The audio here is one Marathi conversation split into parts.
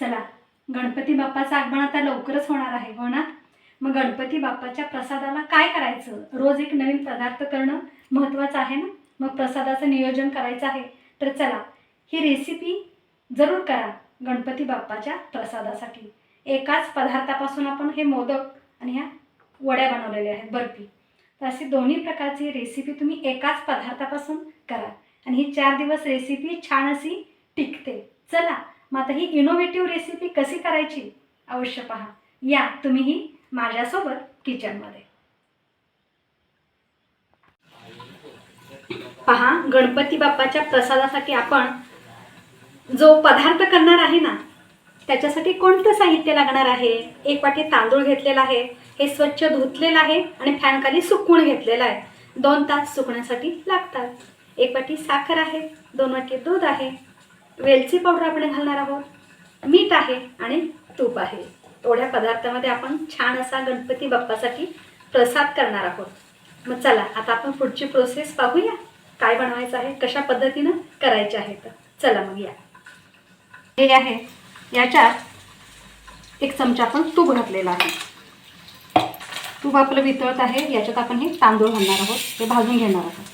चला गणपती बाप्पाचं आगमन आता लवकरच होणार आहे हो ना? मग गणपती बाप्पाच्या प्रसादाला काय करायचं? रोज एक नवीन पदार्थ करणं महत्त्वाचं आहे ना? मग प्रसादाचं नियोजन करायचं आहे. तर चला ही रेसिपी जरूर करा गणपती बाप्पाच्या प्रसादासाठी. एकाच पदार्थापासून आपण हे मोदक आणि ह्या वड्या बनवलेल्या आहेत बर्फी. तर अशी दोन्ही प्रकारची रेसिपी तुम्ही एकाच पदार्थापासून करा. आणि ही चार दिवस रेसिपी छान अशी टिकते. चला मग आता ही इनोव्हेटिव्ह रेसिपी कशी करायची? अवश्य पहा. या तुम्हीही माझ्यासोबत किचनमध्ये पहा गणपती बाप्पाच्या प्रसादासाठी आपण जो पदार्थ करणार आहे ना त्याच्यासाठी कोणतं साहित्य लागणार आहे? एक वाटी तांदूळ घेतलेला आहे हे स्वच्छ धुतलेलं आहे आणि फॅनखाली सुकवून घेतलेलं आहे. दोन तास सुकण्यासाठी लागतात. एक वाटी साखर आहे दोन वाटी दूध आहे. वेलची पावडर आपण घालणार आहोत. मीठ आहे आणि तूप आहे. एवढ्या पदार्थामध्ये आपण छान असा गणपती बाप्पासाठी प्रसाद करणार आहोत. मग चला आता आपण पुढची प्रोसेस पाहूया. काय बनवायचं आहे कशा पद्धतीनं करायचे आहे तर. चला मग या. हे आहे याच्यात एक चमचा आपण तूप घातलेला आहे. तूप आपलं वितळत आहे याच्यात आपण हे तांदूळ घालणार आहोत. हे भाजून घेणार आहोत.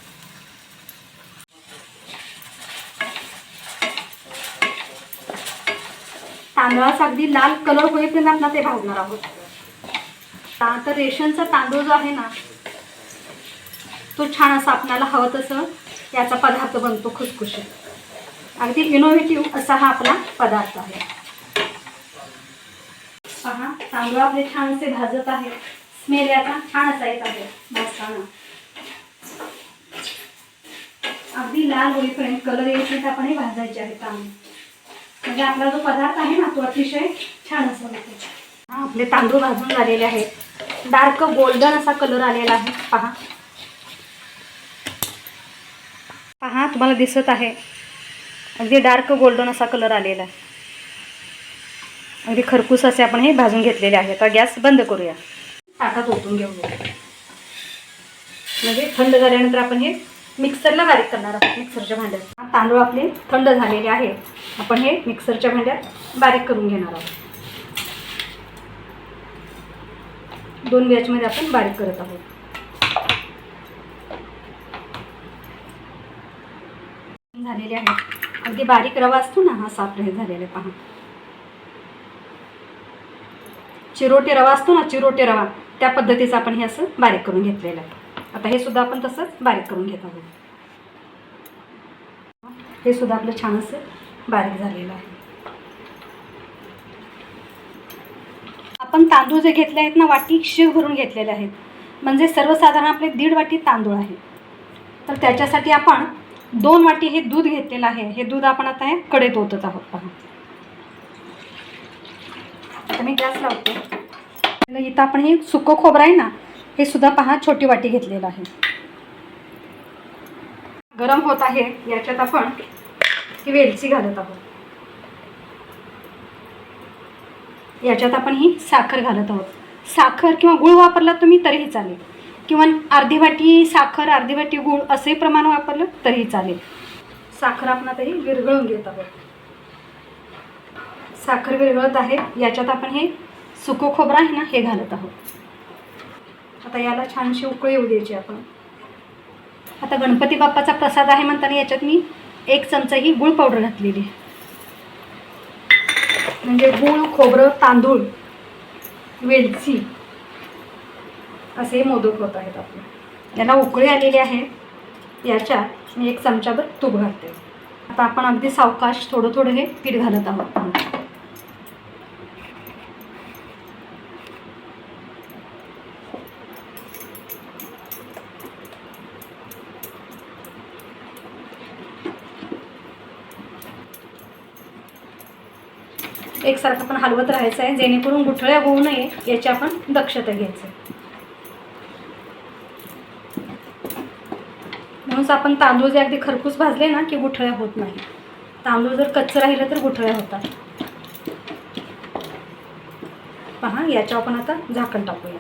तांदळाचा अगदी लाल कलर होईपर्यंत आपण ते भाजणार आहोत. आता तर रेशनचा तांदूळ जो आहे ना तो छान असा आपल्याला हवं तसं याचा पदार्थ बनतो खुसखुशीत. अगदी इनोव्हेटिव्ह असा हा आपला पदार्थ आहे. पहा तांदूळ आपले छान असे भाजत आहे. स्मेल याचा छान असा येत आहे. भाजताना. अगदी लाल होईपर्यंत कलर येईपर्यंत आपण हे भाजायचे आहे तांदूळ म्हणजे आपला जो पदार्थ आहे ना तो अतिशय छान असा होतो हा आपले तांदूळ भाजून झालेले आहेत. डार्क गोल्डन असा कलर आलेला आहे. पहा. पहा तुम्हाला दिसत आहे. अगदी डार्क गोल्डन असा कलर आलेला आहे. अगदी खरपूस असे आपण हे भाजून घेतलेले आहे आता गॅस बंद करूया. ताटात ओतून घेऊया. म्हणजे थंड झाल्यानंतर आपण हे मिक्सरला बारीक करणार आहोत मिक्सरच्या भांड्यात. तांदूळ आपले थंड झालेले आहे आपण हे मिक्सरच्या भांड्यात बारीक करून घेणार आहोत. दोन बॅचमध्ये आपण बारीक करत आहोत. झालेले आहेत. अगदी बारीक रवा असतो ना हा साफ हे झालेला आहे पहा. चिरोटे रवा असतो ना चिरोटे रवा त्या पद्धतीचं आपण हे असं बारीक करून घेतलेलं आहे. आता हे सुद्धा आपण तसंच बारीक करून घेत आहोत. हे सुद्धा आपलं छान असं बारीक झालेलं आहे. आपण तांदूळ जे घेतले आहेत ना वाटी शिव भरून घेतलेले आहेत. म्हणजे सर्वसाधारण आपले दीड वाटी तांदूळ आहे. तर त्याच्यासाठी आपण दोन वाटी हे दूध घेतलेलं आहे. हे दूध आपण आता हे कडेत ओतत आहोत पहा. मी गॅस लावते. इथं आपण हे सुकं खोबरं आहे ना हे सुद्धा पहा छोटी वाटी घेतलेलं आहे. गरम होत आहे याच्यात आपण ही वेलची घालत आहोत. याच्यात आपण ही साखर घालत आहोत. साखर किंवा गुळ वापरला तुम्ही तरीही चालेल. किंवा अर्धी वाटी साखर अर्धी वाटी गुळ असे प्रमाण वापरलं तरीही चालेल. साखर आपण आता ही विरघळून घेत आहोत. साखर विरघळत आहे याच्यात आपण हे सुकं खोबरं आहे ना हे घालत आहोत. आता याला छानशी उकळी येऊ द्यायची आपण. आता गणपती बाप्पाचा प्रसाद आहे म्हणताना याच्यात मी एक चमचा ही गुळ पावडर घातलेली आहे. म्हणजे गूळ खोबरं तांदूळ वेलची असे मोदक होत आहेत आपले. याला उकळी आलेली आहे. याच्यात मी एक चमचाभर तूप घालते. आता आपण अगदी सावकाश थोडं थोडं हे पीठ घालत आहोत. एकसारखं पण हलवत राहायचं आहे जेणेकरून गुठळ्या होऊ नये याची आपण दक्षता घ्यायचं आहे. म्हणूनच आपण तांदूळ जे अगदी खरपूस भाजले ना की गुठळ्या होत नाही. तांदूळ जर कच्चं राहिलं तर गुठळ्या होतात. पहा याच्यावर आपण आता झाकण टाकूया.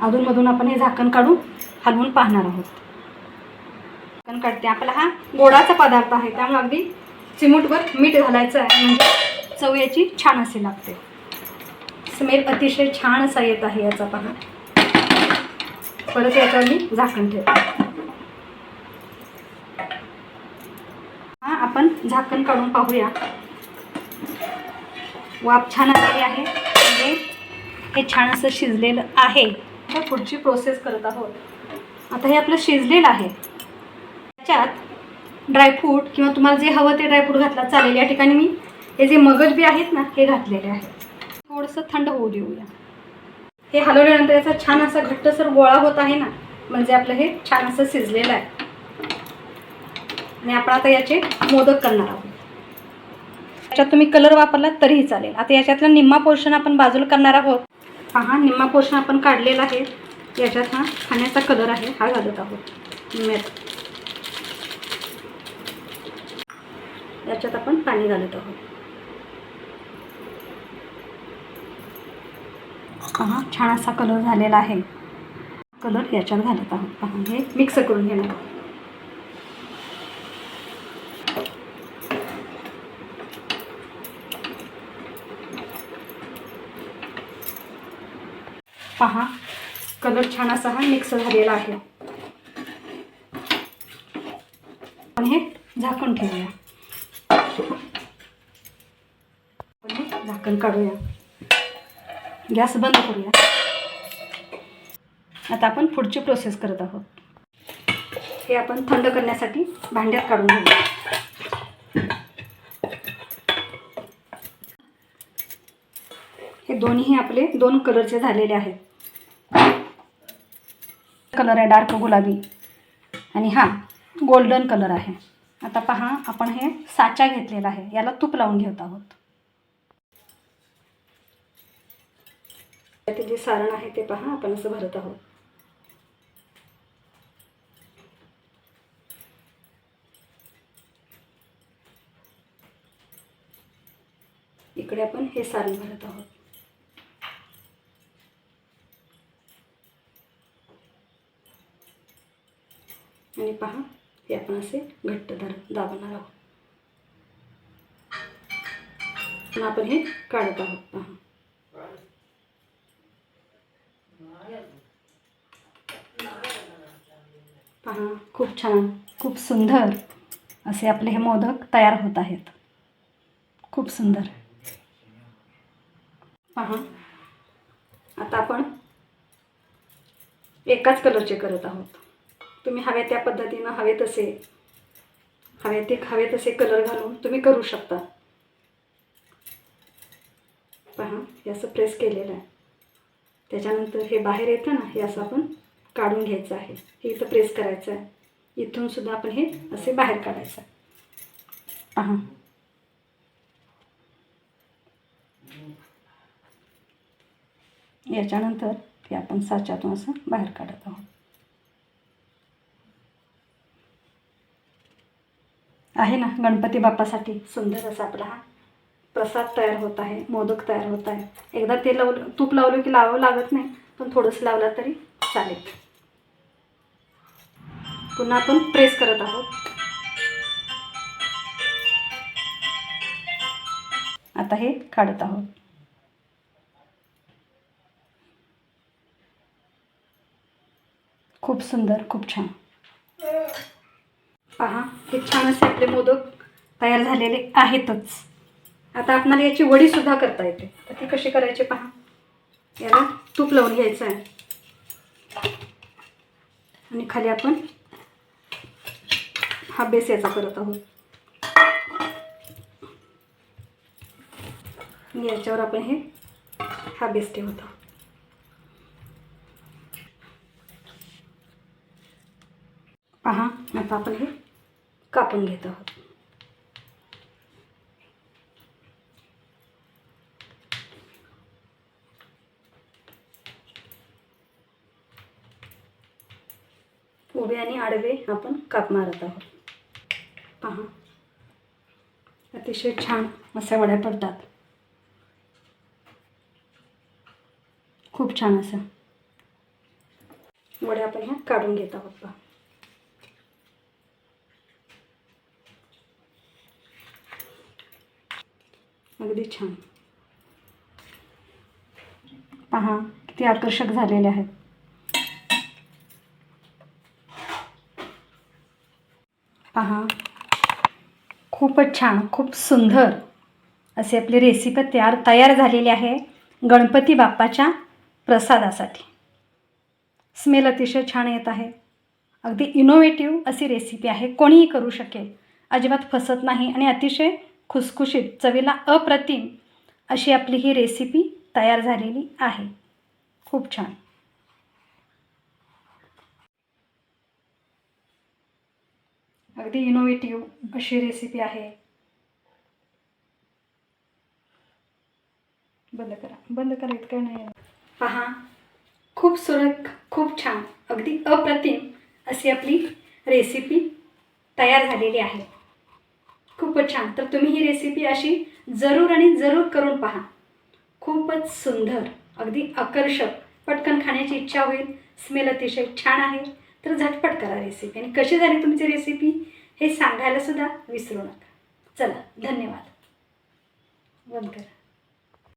अधूनमधून आपण हे झाकण काढून हलवून पाहणार आहोत. पण काढते आपला हा गोडाचा पदार्थ आहे. त्यामुळे अगदी चिमूटभर मीठ घालायचं आहे. म्हणजे चव याची छान अशी लागते. स्मेल अतिशय छान असा येत आहे याचा पहा. परत याच्यावर मी झाकण ठेवते. हा आपण झाकण काढून पाहूया. वाफ छान आलेली आहे. म्हणजे हे छान असं शिजलेलं आहे. तर पुढची प्रोसेस करत आहोत. आता हे आपलं शिजलेलं आहे. त्यात ड्रायफ्रूट किंवा तुम्हाला जे हवं ते ड्रायफ्रूट घातला चालेल. या ठिकाणी मी हे जे मगज बी आहेत ना हे घातलेले आहेत. थोडंसं थंड होऊ देऊया. हे हलवल्यानंतर याचा छान असा घट्टसर गोळा होत आहे ना म्हणजे आपलं हे छान असं शिजलेलं आहे. आणि आपण आता याचे मोदक करणार आहोत. याच्यात तुम्ही कलर वापरला तरीही चालेल. आता याच्यातला निम्मा पोर्शन आपण बाजूला करणार आहोत. पहा निम्मा पोर्शन आपण काढलेला आहे. याच्यात हा खाण्याचा कलर आहे हा घालत आहोत. निम्म्यात. याच्यात आपण पाणी घालत आहोत. पहा छान असा कलर झालेला आहे. कलर याच्यात घालत आहोत. पहा हे मिक्स करून घेणार. आहोत पहा कलर छान असा हा मिक्स झालेला आहे. आपण हे झाकण ठेवूया आपण हे झाकण काढूया. गॅस बंद करूया. आता आपण पुढची प्रोसेस करत आहोत. हे आपण थंड करण्यासाठी भांड्यात काढून घेऊया. हे दोन्ही आपले दोन कलरचे झालेले आहेत. कलर आहे डार्क गुलाबी. आणि हा गोल्डन कलर आहे. आता पहा आपण हे साचा घेतलेला आहे. याला तूप लावून घेत आहोत. त्यातील जे सारण आहे ते पहा आपण असं भरत आहोत. इकडे आपण हे सारण भरत आहोत. आणि पहा हे आपण असे घट्ट धर दाबणार आहोत. आपण हे काढत आहोत पहा. पहा खूप छान खूप सुंदर असे आपले हे मोदक तयार होत आहेत. खूप सुंदर. पहा आता आपण एकाच कलरचे करत आहोत. तुम्ही हवे त्या पद्धतीनं हवे तसे हवे ते हवे तसे कलर घालून तुम्ही करू शकता. पहा हे असं प्रेस केलेलं आहे. त्याच्यानंतर हे बाहेर येतं ना हे असं आपण काढून घ्यायचं आहे. हे इथं प्रेस करायचं आहे. इथून सुद्धा आपण हे असे बाहेर काढायचं आहे. याच्यानंतर ते आपण साच्यातून असं बाहेर काढत आहोत. आहे ना गणपती बाप्पासाठी सुंदर असा आपला हा प्रसाद तयार होत आहे मोदक तयार होत आहे. एकदा ते लावलं तूप लावलं की लावावं लागत नाही पण थोडंसं लावलं तरी चालेल. पुन्हा आपण प्रेस करत आहोत. आता हे काढत आहोत. खूप सुंदर खूप छान. पहा हे छान असे आपले मोदक तयार झालेले आहेतच. आता आपणाला याची वडी सुद्धा करता येते. तर ती कशी करायची पहा. याला तूप लावून घ्यायचं आहे. आणि खाली आपण हा बेस याचा करत आहोत. याच्यावर आपण हे हा बेस ठेवत आहोत. पहा आता आपण हे कापून घेत आहोत. उभे आणि आडवे आपण काप मारत आहोत. अतिशय छान अशा वड्या पडतात खूप छान असं वड्या आपण ह्या काढून घेत आहोत बघा. अगदी छान. पहा किती आकर्षक झालेले आहेत. पहा खूपच छान खूप सुंदर अशी आपली रेसिपी तयार तयार झालेली आहे गणपती बाप्पाच्या प्रसादासाठी. स्मेल अतिशय छान येत आहे. अगदी इनोव्हेटिव्ह अशी रेसिपी आहे. कोणीही करू शकेल. अजिबात फसत नाही आणि अतिशय खुसखुशीत चवीला अप्रतिम अशी आपली ही रेसिपी तयार झालेली आहे. खूप छान. अगदी इनोव्हेटिव्ह अशी रेसिपी आहे. बंद करा. बंद करा इतकं नाही पहा खूप सुरेख खूप छान अगदी अप्रतिम अशी आपली रेसिपी तयार झालेली आहे. खूपच छान. तर तुम्ही ही रेसिपी अशी जरूर आणि जरूर करून पहा. खूपच सुंदर अगदी आकर्षक. पटकन खाण्याची इच्छा होईल. स्मेल अतिशय छान आहे. तर झटपट करा रेसिपी आणि कशी झाली तुमची रेसिपी हे सांगायला सुद्धा विसरू नका. चला धन्यवाद. बंद करा.